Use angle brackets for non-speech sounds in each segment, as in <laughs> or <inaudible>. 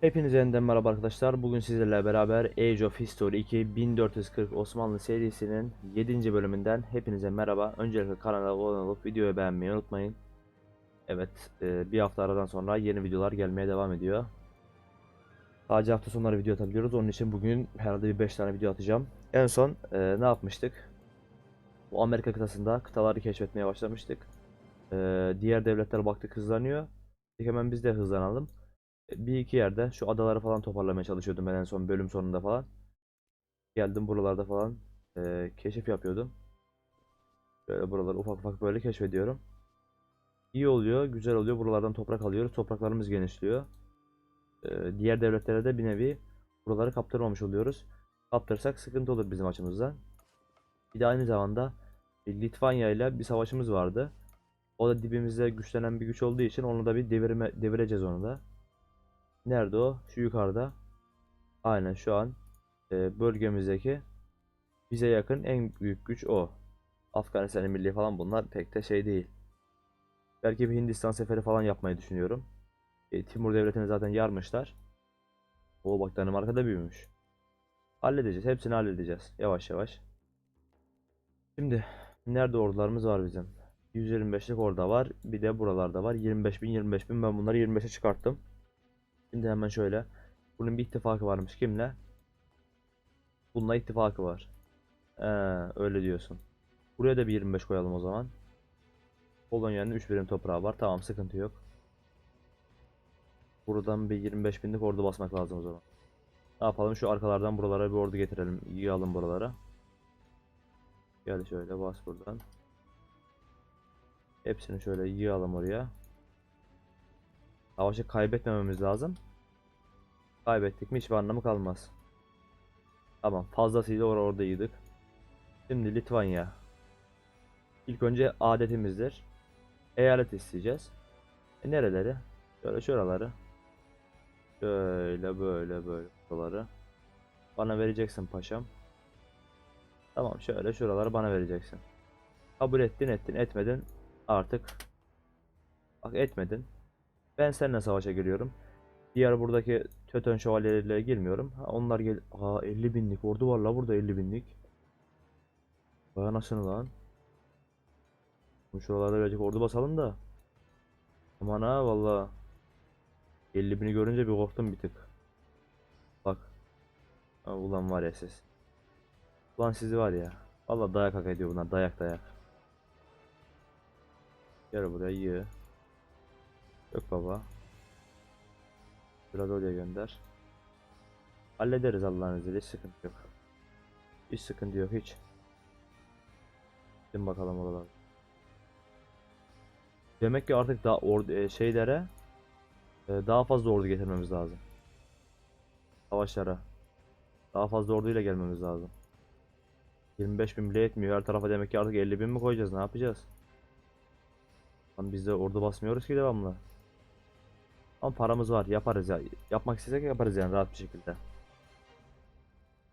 Hepinize yeniden merhaba arkadaşlar. Bugün sizlerle beraber Age of History 2 1440 Osmanlı serisinin 7. bölümünden hepinize merhaba. Öncelikle kanala abone olup videoyu beğenmeyi unutmayın. Evet, e, bir hafta aradan sonra yeni videolar gelmeye devam ediyor. Sadece hafta sonları video atabiliyoruz. Onun için bugün herhalde bir 5 tane video atacağım. En son e, ne yapmıştık? Bu Amerika kıtasında kıtaları keşfetmeye başlamıştık. E, diğer devletler baktık hızlanıyor. Hemen biz de hızlanalım. Bir iki yerde şu adaları falan toparlamaya çalışıyordum ben en son bölüm sonunda falan. Geldim buralarda falan eee, keşif yapıyordum. Böyle buraları ufak ufak böyle keşfediyorum. İyi oluyor, güzel oluyor. Buralardan toprak alıyoruz. Topraklarımız genişliyor. Eee, diğer devletlere de bir nevi buraları kaptırmamış oluyoruz. Kaptırsak sıkıntı olur bizim açımızdan. Bir de aynı zamanda e, Litvanya ile bir savaşımız vardı. O da dibimizde güçlenen bir güç olduğu için onu da bir devirme, devireceğiz onu da. Nerede o? Şu yukarıda. Aynen şu an e, bölgemizdeki bize yakın en büyük güç o. Afganistan Milli falan bunlar pek de şey değil. Belki bir Hindistan seferi falan yapmayı düşünüyorum. E, Timur Devleti'ni zaten yarmışlar. O bak Danimarka'da büyümüş. Halledeceğiz. Hepsini halledeceğiz. Yavaş yavaş. Şimdi nerede ordularımız var bizim? 125'lik orada var. Bir de buralarda var. 25 bin 25 bin. Ben bunları 25'e çıkarttım. Şimdi hemen şöyle. Bunun bir ittifakı varmış. Kimle? Bununla ittifakı var. Ee, öyle diyorsun. Buraya da bir 25 koyalım o zaman. Polonya'nın 3 birim toprağı var. Tamam sıkıntı yok. Buradan bir 25 binlik ordu basmak lazım o zaman. Ne yapalım? Şu arkalardan buralara bir ordu getirelim. Yığalım buralara. Gel şöyle bas buradan. Hepsini şöyle yığalım oraya. Savaşı kaybetmememiz lazım. Kaybettik mi hiçbir anlamı kalmaz. Tamam fazlasıyla or orada yiydik. Şimdi Litvanya. İlk önce adetimizdir. Eyalet isteyeceğiz. E nereleri? Şöyle şuraları. Şöyle böyle böyle buraları. Bana vereceksin paşam. Tamam şöyle şuraları bana vereceksin. Kabul ettin ettin etmedin artık. Bak etmedin. Ben seninle savaşa giriyorum. Diğer buradaki Tötön şövalyeleriyle girmiyorum. Ha, onlar gel... Aa 50 binlik ordu var la burada 50 binlik. Vay anasını lan. Şuralarda birazcık ordu basalım da. Aman ha valla. 50 bini görünce bir korktum bir tık. Bak. Ha, ulan var ya siz. Ulan sizi var ya. Valla dayak hak ediyor bunlar dayak dayak. Gel buraya yığ. Yok baba. Biraz oraya gönder. Hallederiz Allah'ın izniyle sıkıntı yok. Hiç sıkıntı yok hiç. Gidin bakalım oralara. Demek ki artık daha ordu e, şeylere e, daha fazla ordu getirmemiz lazım. Savaşlara. Daha fazla orduyla gelmemiz lazım. 25 bin bile yetmiyor. Her tarafa demek ki artık 50 bin mi koyacağız? Ne yapacağız? Lan biz de ordu basmıyoruz ki devamlı. Ama paramız var. Yaparız ya. Yapmak istesek yaparız yani rahat bir şekilde.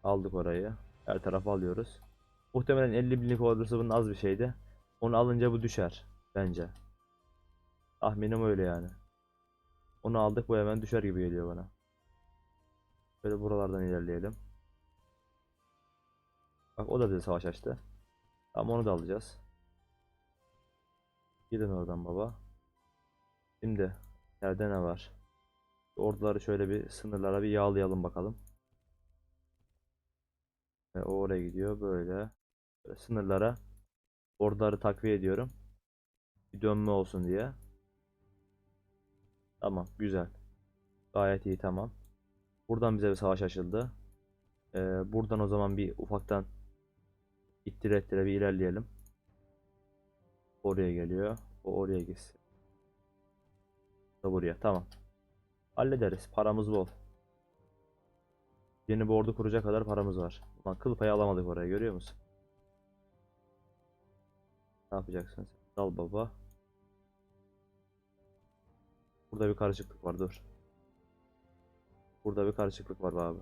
Aldık orayı. Her tarafa alıyoruz. Muhtemelen 50 binlik olursa bunun az bir şeydi. Onu alınca bu düşer. Bence. Tahminim öyle yani. Onu aldık bu hemen düşer gibi geliyor bana. Böyle buralardan ilerleyelim. Bak o da bize savaş açtı. Tamam onu da alacağız. Gidin oradan baba. Şimdi Nerede ne var? Orduları şöyle bir sınırlara bir yağlayalım bakalım. Ve oraya gidiyor böyle. böyle sınırlara orduları takviye ediyorum. Bir dönme olsun diye. Tamam güzel. Gayet iyi tamam. Buradan bize bir savaş açıldı. Ee, buradan o zaman bir ufaktan ittire ettire bir ilerleyelim. Oraya geliyor. O oraya gitsin da buraya. Tamam. Hallederiz. Paramız bol. Yeni bir ordu kuracak kadar paramız var. Ulan kıl payı alamadık oraya görüyor musun? Ne yapacaksın? Dal baba. Burada bir karışıklık var dur. Burada bir karışıklık var abi.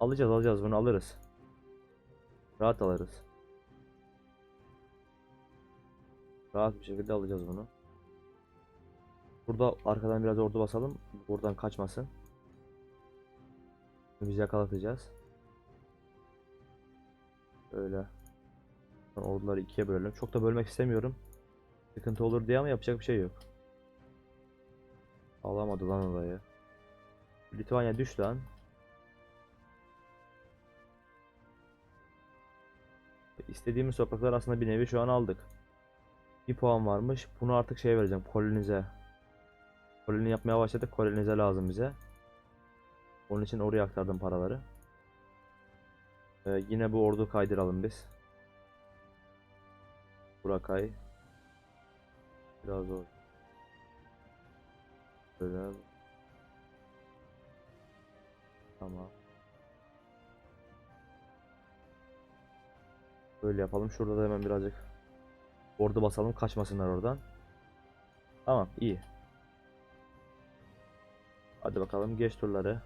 Alacağız alacağız bunu alırız. Rahat alırız. Rahat bir şekilde alacağız bunu. Burada arkadan biraz ordu basalım. Buradan kaçmasın. Biz yakalatacağız. Böyle. Orduları ikiye bölelim. Çok da bölmek istemiyorum. Sıkıntı olur diye ama yapacak bir şey yok. Alamadı lan orayı. Litvanya düş lan. İstediğimiz topraklar aslında bir nevi şu an aldık. Bir puan varmış. Bunu artık şey vereceğim. Kolonize. Koloni yapmaya başladık. Kolonize lazım bize. Onun için oraya aktardım paraları. Ee, yine bu ordu kaydıralım biz. Burakay. Biraz zor. Böyle. Tamam. Böyle yapalım. Şurada da hemen birazcık ordu basalım. Kaçmasınlar oradan. Tamam. iyi. Hadi bakalım. Geç turları.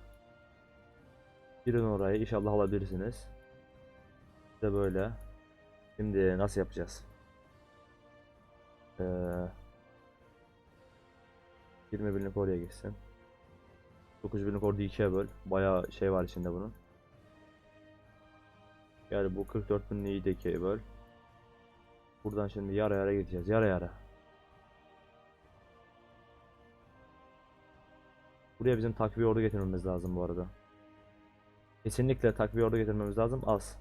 Girin oraya. İnşallah alabilirsiniz. İşte böyle. Şimdi nasıl yapacağız? Ee, 20 binlik oraya gitsin. 9 binlik ordu ikiye böl. Bayağı şey var içinde bunun. Yani bu 44 binliği de ikiye böl. Buradan şimdi yara yara gideceğiz. Yara yara. Buraya bizim takviye ordu getirmemiz lazım bu arada. Kesinlikle takviye ordu getirmemiz lazım. Az.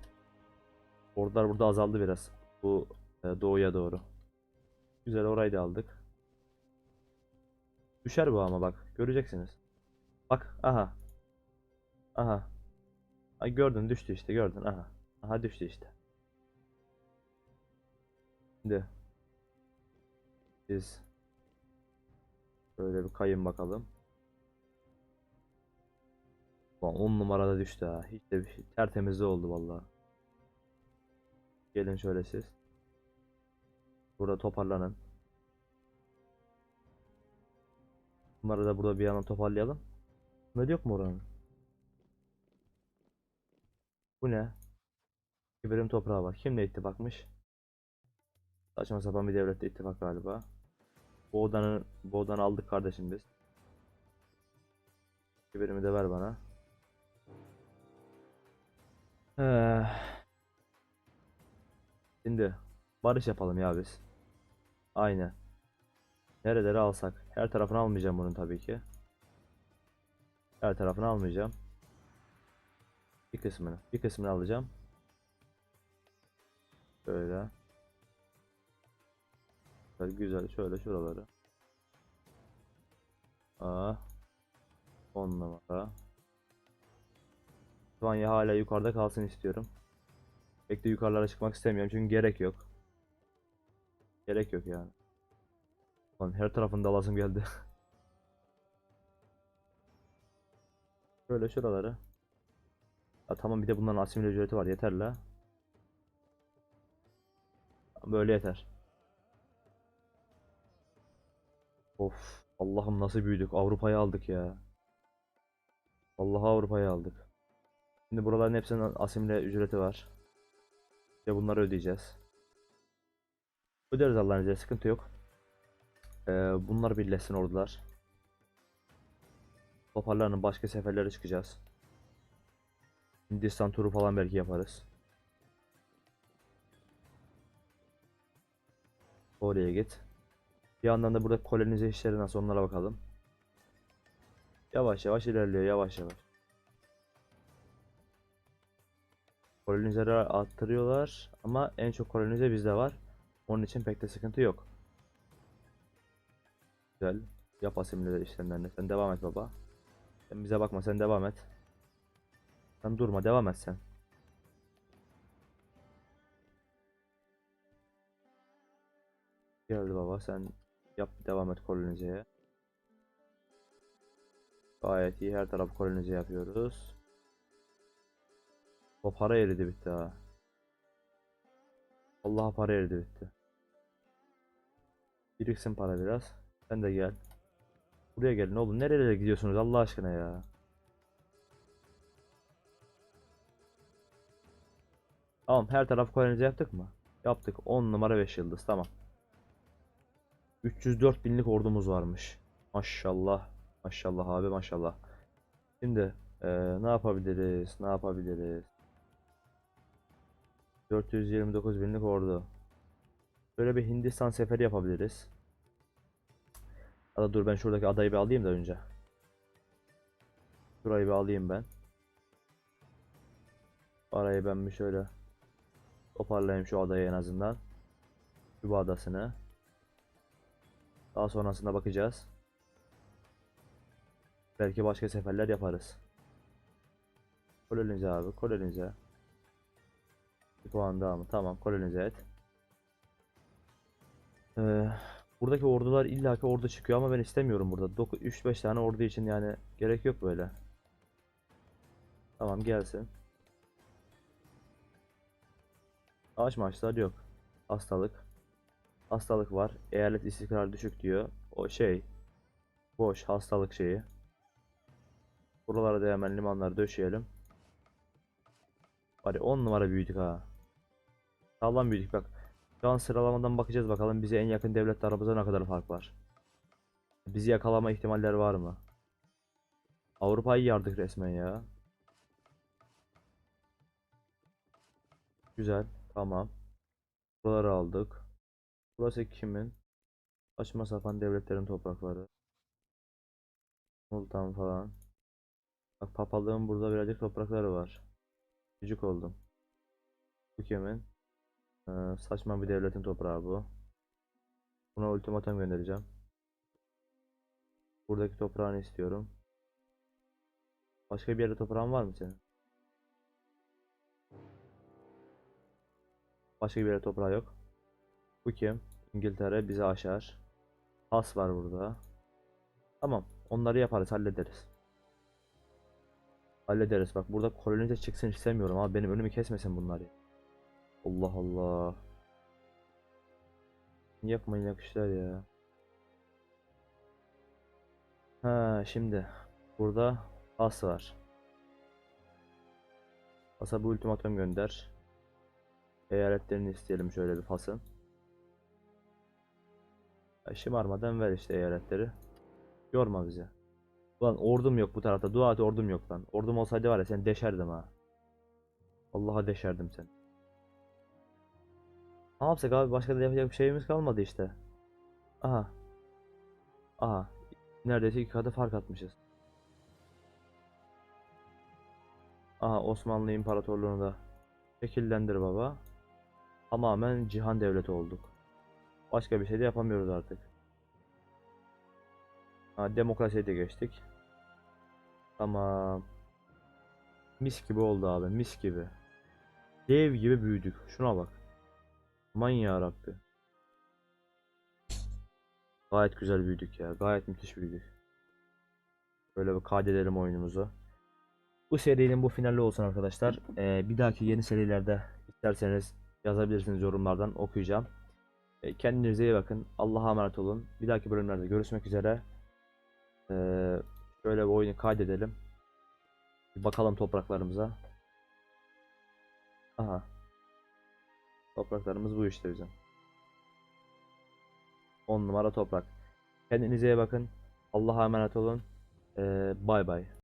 Ordular burada azaldı biraz. Bu e, doğuya doğru. Güzel orayı da aldık. Düşer bu ama bak. Göreceksiniz. Bak. Aha. Aha. Ay gördün düştü işte gördün. Aha. Aha düştü işte. Şimdi. Biz. Böyle bir kayın bakalım. 10 numarada düştü ha. Hiç de bir şey. Tertemiz oldu vallahi. Gelin şöyle siz. Burada toparlanın. Bunları da burada bir yana toparlayalım. Ne yok mu oranın? Bu ne? Bir birim toprağı var. Kimle ittifakmış? Saçma sapan bir devlette ittifak galiba. Bu odanı, bu odanı aldık kardeşim biz. Bir birimi de ver bana. Ee, Şimdi barış yapalım ya biz. Aynen. Nereleri alsak. Her tarafını almayacağım bunun tabii ki. Her tarafını almayacağım. Bir kısmını. Bir kısmını alacağım. Böyle. Böyle güzel. Şöyle şuraları. Aa. 10 numara. Litvanya hala yukarıda kalsın istiyorum. Pek de yukarılara çıkmak istemiyorum çünkü gerek yok. Gerek yok yani. Lan her tarafında alasım geldi. <laughs> Şöyle şuraları. Ya tamam bir de bunların asimile ücreti var yeter la. Böyle yeter. Of Allah'ım nasıl büyüdük Avrupa'yı aldık ya. Vallahi Avrupa'yı aldık. Şimdi buraların hepsinin asimile ücreti var. İşte bunları ödeyeceğiz. Öderiz Allah'ın izniyle sıkıntı yok. Ee, bunlar birleşsin ordular. Toparlanın başka seferlere çıkacağız. Hindistan turu falan belki yaparız. Oraya git. Bir yandan da burada kolonize işleri nasıl onlara bakalım. Yavaş yavaş ilerliyor yavaş yavaş. Kolonizeleri arttırıyorlar ama en çok kolonize bizde var. Onun için pek de sıkıntı yok. Güzel. Yap asimile işlemlerini. Sen devam et baba. Sen bize bakma sen devam et. Sen durma devam et sen. Geldi baba sen yap devam et kolonizeye. Gayet iyi her taraf kolonize yapıyoruz. O para eridi bitti ha. Allah'a para eridi bitti. Biriksin para biraz. Sen de gel. Buraya gelin oğlum. Nerelere gidiyorsunuz Allah aşkına ya. Tamam her taraf kolonize yaptık mı? Yaptık. 10 numara 5 yıldız tamam. 304 binlik ordumuz varmış. Maşallah. Maşallah abi maşallah. Şimdi eee, ne yapabiliriz? Ne yapabiliriz? 429 binlik ordu. Böyle bir Hindistan seferi yapabiliriz. Ya da dur ben şuradaki adayı bir alayım da önce. Şurayı bir alayım ben. Arayı ben bir şöyle toparlayayım şu adayı en azından. Küba adasını. Daha sonrasında bakacağız. Belki başka seferler yaparız. Kolonize abi, kolonize. Bir puan daha mı? Tamam, kolonize et. Ee, buradaki ordular illaki ordu çıkıyor ama ben istemiyorum burada. 3-5 tane ordu için yani gerek yok böyle. Tamam gelsin. Savaş maçlar yok. Hastalık. Hastalık var. Eyalet istikrar düşük diyor. O şey. Boş hastalık şeyi. Buralara da hemen limanları döşeyelim. Ya 10 numara büyüdük ha. Sağlam büyüdük bak. Şu an sıralamadan bakacağız bakalım bize en yakın devlet aramızda ne kadar fark var. Bizi yakalama ihtimalleri var mı? Avrupa'yı yardık resmen ya. Güzel. Tamam. Buraları aldık. Burası kimin? Saçma sapan devletlerin toprakları. Sultan falan. Bak papalığın burada birazcık toprakları var. Gıcık oldum. Bu kimin? Ee, saçma bir devletin toprağı bu. Buna ultimatum göndereceğim. Buradaki toprağını istiyorum. Başka bir yerde toprağın var mı senin? Başka bir yerde toprağı yok. Bu kim? İngiltere bizi aşar. Has var burada. Tamam. Onları yaparız, hallederiz. Hallederiz. Bak burada kolonize çıksın istemiyorum ama benim önümü kesmesin bunlar ya. Allah Allah. Yapmayın yakışlar ya. Ha şimdi burada Has var. Has'a bu ultimatum gönder. Eyaletlerini isteyelim şöyle bir Fas'ın. Şımarmadan ver işte eyaletleri. Yorma bizi. Ulan ordum yok bu tarafta. Dua et ordum yok lan. Ordum olsaydı var ya seni deşerdim ha. Allah'a deşerdim seni. Ne yapsak abi başka da yapacak bir şeyimiz kalmadı işte. Aha. Aha. Neredeyse iki katı fark atmışız. Aha Osmanlı İmparatorluğunu da şekillendir baba. Tamamen cihan devleti olduk. Başka bir şey de yapamıyoruz artık. Ha, demokrasiye de geçtik. Tamam. Mis gibi oldu abi, mis gibi. Dev gibi büyüdük. Şuna bak. Aman ya Rabbi. Gayet güzel büyüdük ya. Gayet müthiş büyüdük. Böyle bir kaydedelim oyunumuzu. Bu serinin bu finali olsun arkadaşlar. Ee, bir dahaki yeni serilerde isterseniz yazabilirsiniz yorumlardan okuyacağım. Ee, kendinize iyi bakın. Allah'a emanet olun. Bir dahaki bölümlerde görüşmek üzere. Ee, şöyle bir oyunu kaydedelim. Bir bakalım topraklarımıza. Aha. Topraklarımız bu işte bizim. 10 numara toprak. Kendinize iyi bakın. Allah'a emanet olun. Ee, bay bay.